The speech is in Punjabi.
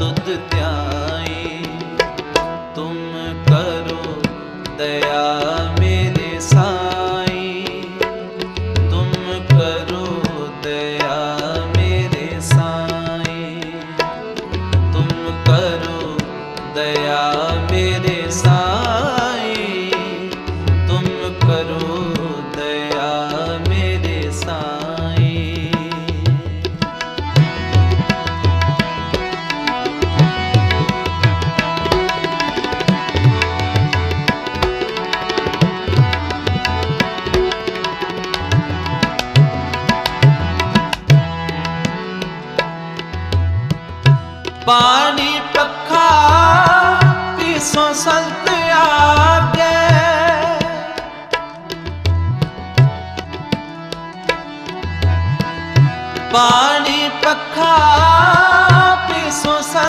ਤੁਧ ਧਿਆਈ, ਤੁਮ ਕਰੋ ਦਇਆ ਮੇਰੇ ਸਾਈ। ਤੁਮ ਕਰੋ ਦਇਆ ਮੇਰੇ ਸਾਈ। ਤੁਮ ਕਰੋ ਦਇਆ ਮੇਰੇ ਸਾਈ। ਪਾਣੀ ਪੱਖਾ ਪੀਸੋ ਸੰਤ ਪਾਣੀ ਪੱਖਾ